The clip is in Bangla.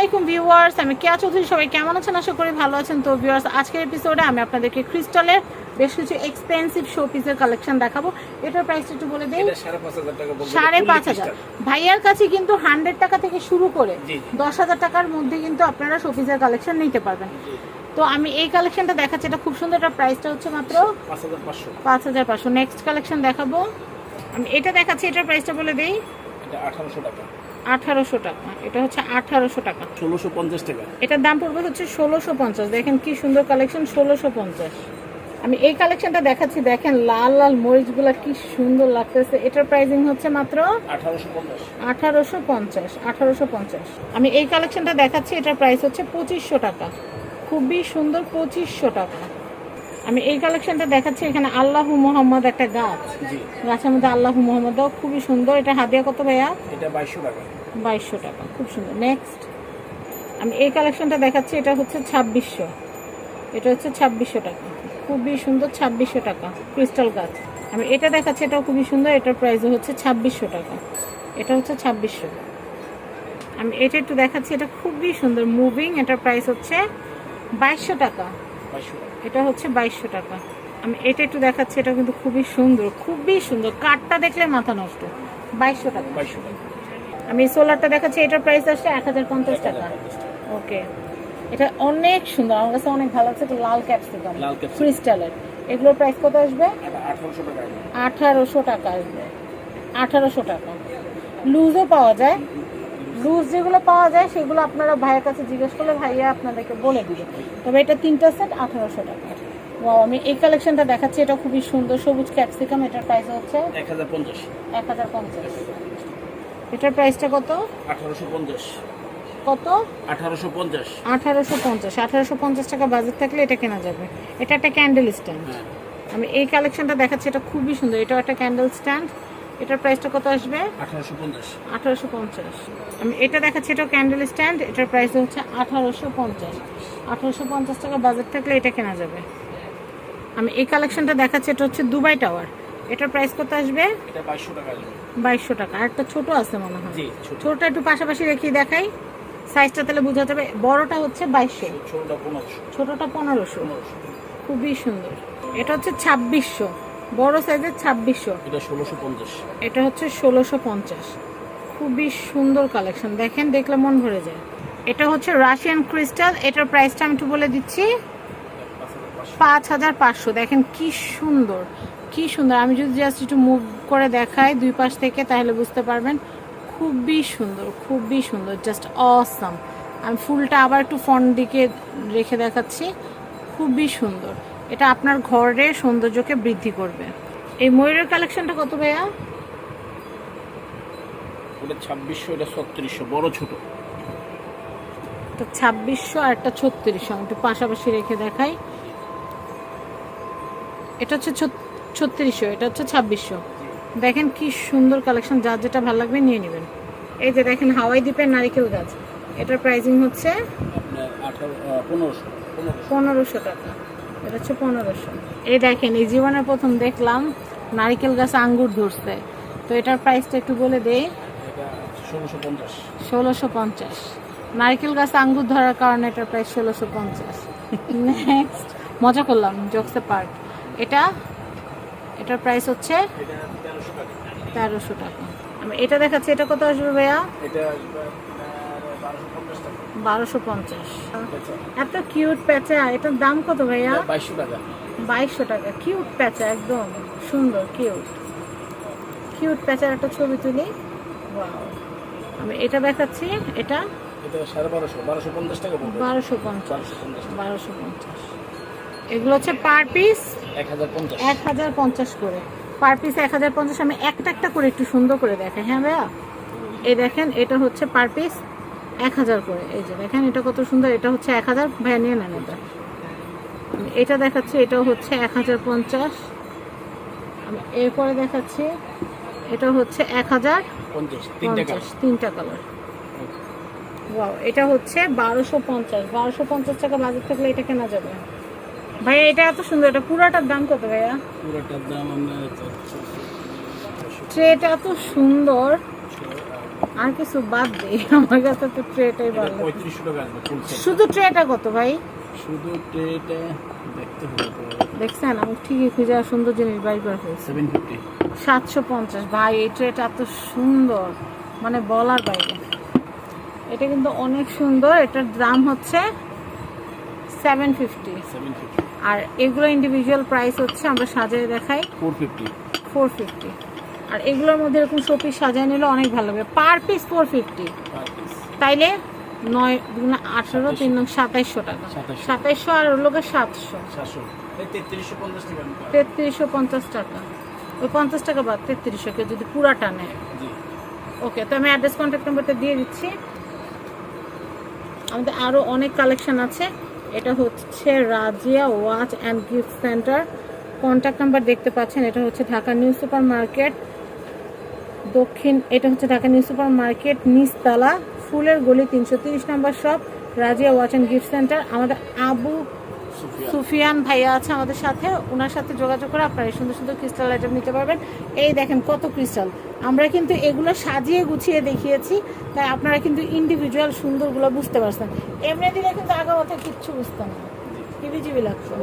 আসসালামাইকুম ভিউয়ার্স আমি কেয়া চৌধুরী সবাই কেমন আছেন? আশা করি ভালো আছেন। তো ভিউয়ার্স আজকের এপিসোডে আমি আপনাদেরকে ক্রিস্টালের বেশ কিছু এক্সপেন্সিভ শো পিসের কালেকশন দেখাবো। এটার প্রাইস একটু বলে দিই। সাড়ে পাঁচ হাজার। ভাইয়ার কাছে কিন্তু হান্ড্রেড টাকা থেকে শুরু করে। দশ হাজার টাকার মধ্যে কিন্তু আপনারা শোপিসের কালেকশন নিতে পারবেন। তো আমি এই কালেকশনটা দেখাচ্ছি। এটা খুব সুন্দর। এটা প্রাইসটা হচ্ছে মাত্র পাঁচ হাজার পাঁচশো। নেক্সট কালেকশন দেখাবো। আমি এটা দেখাচ্ছি। এটার প্রাইসটা বলে দিই। আঠারোশো টাকা। আঠারোশো টাকা। এটা হচ্ছে আঠারোশো টাকা। ষোলোশো পঞ্চাশ টাকা। এটার দাম পড়বে হচ্ছে ষোলোশো পঞ্চাশ। দেখেন কি সুন্দর কালেকশন ষোলোশো পঞ্চাশ। আমি এই কালেকশনটা দেখাচ্ছি দেখেন লাল লাল মরিচগুলা কি সুন্দর লাগতেছে। এটার প্রাইসিং হচ্ছে মাত্র আঠারোশো পঞ্চাশ। আঠারোশো পঞ্চাশ আমি এই কালেকশনটা দেখাচ্ছি এটার প্রাইস হচ্ছে পঁচিশশো টাকা। খুবই সুন্দর পঁচিশশো টাকা। আমি এই কালেকশনটা দেখাচ্ছি এখানে আল্লাহু মোহাম্মদ একটা গাছ। গাছের মধ্যে আল্লাহু মোহাম্মদও খুবই সুন্দর। এটা হাদিয়া কত ভাইয়া? এটা বাইশশো টাকা। বাইশশো টাকা খুব সুন্দর। নেক্সট আমি এই কালেকশনটা দেখাচ্ছি এটা হচ্ছে ছাব্বিশশো। এটা হচ্ছে ছাব্বিশশো টাকা। খুবই সুন্দর ছাব্বিশশো টাকা ক্রিস্টাল গাছ। আমি এটা দেখাচ্ছি এটাও খুবই সুন্দর। এটার প্রাইস হচ্ছে ছাব্বিশশো টাকা। এটা হচ্ছে ছাব্বিশশো। আমি এটা একটু দেখাচ্ছি এটা খুবই সুন্দর। মুভিং এটার প্রাইস হচ্ছে বাইশশো টাকা। এটা হচ্ছে বাইশশো টাকা। আমি এটা একটু দেখাচ্ছি এটা কিন্তু খুবই সুন্দর খুবই সুন্দর। কাঠটা দেখলে মাথা নষ্ট। বাইশশো টাকা। বাইশশো টাকা। আমি সোলারটা দেখাচ্ছি এটার প্রাইস আসছে এক হাজার পঞ্চাশ টাকা। ওকে এটা অনেক সুন্দর আমার কাছে অনেক ভালো লাগছে এটা লাল ক্যাপসিকাম ক্রিস্টালের এগুলোর প্রাইস কত আসবে। আঠারোশো টাকা আসবে। আঠারোশো টাকা। লুজও পাওয়া যায়। লুজ যেগুলো পাওয়া যায় সেগুলো আপনারা ভাইয়ের কাছে জিজ্ঞেস করলে ভাইয়া আপনাদেরকে বলে দিবে। তবে এটা তিনটা সেট আঠারোশো টাকা। Wow, আমি এই কালেকশনটা দেখাচ্ছি এটা খুবই সুন্দর সবুজ ক্যাপসিকাম এটার প্রাইস হচ্ছে এক হাজার পঞ্চাশ। এক হাজার পঞ্চাশ। এটার প্রাইসটা কত? আঠারোশো পঞ্চাশ। কত? আঠারোশো পঞ্চাশ। আঠারোশো পঞ্চাশ। আঠারোশো পঞ্চাশ টাকা বাজেট থাকলে এটা কেনা যাবে। এটা একটা ক্যান্ডেল স্ট্যান্ড আমি এই কালেকশনটা দেখাচ্ছি এটা খুবই সুন্দর। এটাও একটা ক্যান্ডেল স্ট্যান্ড এটার প্রাইসটা কত আসবে? আঠারোশো পঞ্চাশ। আমি এটা দেখাচ্ছি এটা ক্যান্ডেল স্ট্যান্ড এটার প্রাইস হচ্ছে আঠারোশো পঞ্চাশ। আঠারোশো পঞ্চাশ টাকা বাজেট থাকলে এটা কেনা যাবে। আমি এই কালেকশনটা দেখাচ্ছি এটা হচ্ছে দুবাই টাওয়ার এটার প্রাইস কত আসবে? এটা বাইশশো টাকা আসবে। বাইশশো টাকা। আর একটা ছোট আছে মনে হয়। জি ছোটটা একটু পাশাপাশি রেখে দেখাই। সাইজটা তাহলে বোঝা যাবে বড়টা হচ্ছে বাইশশো। ছোটটা পনেরোশো। খুবই সুন্দর। এটা হচ্ছে ছাব্বিশশো। বড় সাইজের ছাব্বিশশো। এটা ষোলোশো পঞ্চাশ। এটা হচ্ছে ষোলোশো পঞ্চাশ। খুবই সুন্দর কালেকশন দেখেন দেখলে মন ভরে যায়। এটা হচ্ছে রাশিয়ান ক্রিস্টাল এটার প্রাইসটা আমি একটু বলে দিচ্ছি। পাঁচ হাজার পাঁচশো। পাঁচ হাজার পাঁচশো দেখেন কি সুন্দর। কি সুন্দর। আমি যদি জাস্ট একটু মুভ করে দেখাই দুই পাশ থেকে তাহলে বুঝতে পারবেন। খুবই সুন্দর খুবই সুন্দর। জাস্ট অসাম আমি ফুলটা আবার একটু ফ্রন্ট দিকে রেখে দেখাচ্ছি। খুবই সুন্দর। এটা আপনার ঘরের সৌন্দর্যকে বৃদ্ধি করবে। এই ময়ূরের কালেকশনটা কত ভাইয়া? ওটা ছাব্বিশশো এটা ছত্রিশশো বড় ছোট। একটা ছাব্বিশশো আর একটা ছত্রিশশো একটু পাশাপাশি রেখে দেখাই। এটা হচ্ছে ছত্রিশশো এটা হচ্ছে ছাব্বিশশো। দেখেন কি সুন্দর কালেকশন যার যেটা ভালো লাগবে নিয়ে নেবেন। এই যে দেখেন হাওয়াই দ্বীপের নারিকেল গাছ এটার প্রাইসিং হচ্ছে পনেরোশো টাকা। এটা হচ্ছে পনেরোশো। এই দেখেন এই জীবনের প্রথম দেখলাম নারিকেল গাছ আঙ্গুর ধরছে। তো এটার প্রাইসটা একটু বলে দেই। ষোলোশো পঞ্চাশ। নারকেল গাছ আঙ্গুর ধরার কারণে এটার প্রাইস ষোলোশো পঞ্চাশ। নেক্সট মজা করলাম জোকসে পার্ট এটা এটার প্রাইস হচ্ছে তেরোশো টাকা। আমি এটা দেখাচ্ছি এটা কত আসবে ভাইয়া? এটা আসবে আপনার বারোশো পঞ্চাশ। এত কিউট প্যাচা। এটার দাম কত ভাইয়া? বাইশশো টাকা। বাইশশো টাকা। কিউট প্যাচা একদম সুন্দর কিউট কিউট প্যাচার একটা ছবি তুলি. আমি এটা দেখাচ্ছি। এটা? এগুলো হচ্ছে পার পিস এক হাজার পঞ্চাশ। এক হাজার পঞ্চাশ করে। পার পিস এক হাজার পঞ্চাশ। আমি একটা একটা করে একটু সুন্দর করে দেখাই। হ্যাঁ ভাইয়া? এই দেখেন এটা হচ্ছে পার পিস এক হাজার করে। এই যে দেখেন এটা কত সুন্দর এটা হচ্ছে এক হাজার ভাইয়া নেন এটা এটা দেখাচ্ছি এটাও হচ্ছে এক হাজার পঞ্চাশ। এরপরে দেখাচ্ছি এটা হচ্ছে এক হাজার পঞ্চাশ তিনটা কালার ওয়াও এটা হচ্ছে বারোশো পঞ্চাশ। বারোশো পঞ্চাশ টাকা বাজার থাকলে এটা কেনা যাবে? ভাইয়া এটা এত সুন্দর এটা পুরাটার দাম কত ভাইয়া? পুরোটার দাম আমরা ট্রেটা এত সুন্দর। আর কিছু বাদ দেই আমার কাছে তো ট্রেটাই ভালো। শুধু ট্রেটা কত ভাই? শুধু ট্রেটা দেখতে হবে দেখছেন আমি ঠিকই খুঁজে সুন্দর জিনিস বাড়ি বার হয়েছে। সাতশো পঞ্চাশ। ভাই এই ট্রেটা এত সুন্দর মানে বলার বাইরে। এটা কিন্তু অনেক সুন্দর এটার দাম হচ্ছে সেভেন ফিফটি আর এগুলো ইন্ডিভিজুয়াল প্রাইস হচ্ছে আমরা সাজিয়ে দেখাই। ফোর ফিফটি ফোর ফিফটি আর এগুলোর মধ্যে এরকম শোপিস সাজায় নিলে অনেক ভালো হবে পার পিস ফোর ফিফটি তাইলে নয় দুগুণে আঠারো তিন নং সাতাইশশো টাকা। সাতাইশশো। আর ওর লোকের সাতশো। তেত্রিশশো পঞ্চাশ টাকা ওই পঞ্চাশ টাকা বাদ তেত্রিশশো কেউ যদি পুরাটা নেয়। ওকে তো আমি অ্যাড্রেস কন্ট্যাক্ট নাম্বারটা দিয়ে দিচ্ছি। আমাদের আরও অনেক কালেকশন আছে। এটা হচ্ছে Razia watch and gift centre. Contact number দেখতে পাচ্ছেন এটা হচ্ছে ঢাকা নিউ সুপার মার্কেট দক্ষিণ এটা হচ্ছে ঢাকা নিউ সুপার মার্কেট নিচতলা ফুলের গলি তিনশো তিরিশ নম্বর shop Razia watch and gift centre. আমাদের আবু সুফিয়ান। ভাইয়া আছে আমাদের সাথে ওনার সাথে যোগাযোগ করে আপনারা এই সুন্দর সুন্দর ক্রিস্টাল আইটেম নিতে পারবেন। এই দেখেন কত ক্রিস্টাল আমরা কিন্তু এগুলো সাজিয়ে গুছিয়ে দেখিয়েছি তাই আপনারা কিন্তু ইন্ডিভিজুয়াল সুন্দরগুলো বুঝতে পারছেন। এমনি দিলে কিন্তু আগামাতে কিচ্ছু বুঝতাম না। হিবিজিবি লাগতো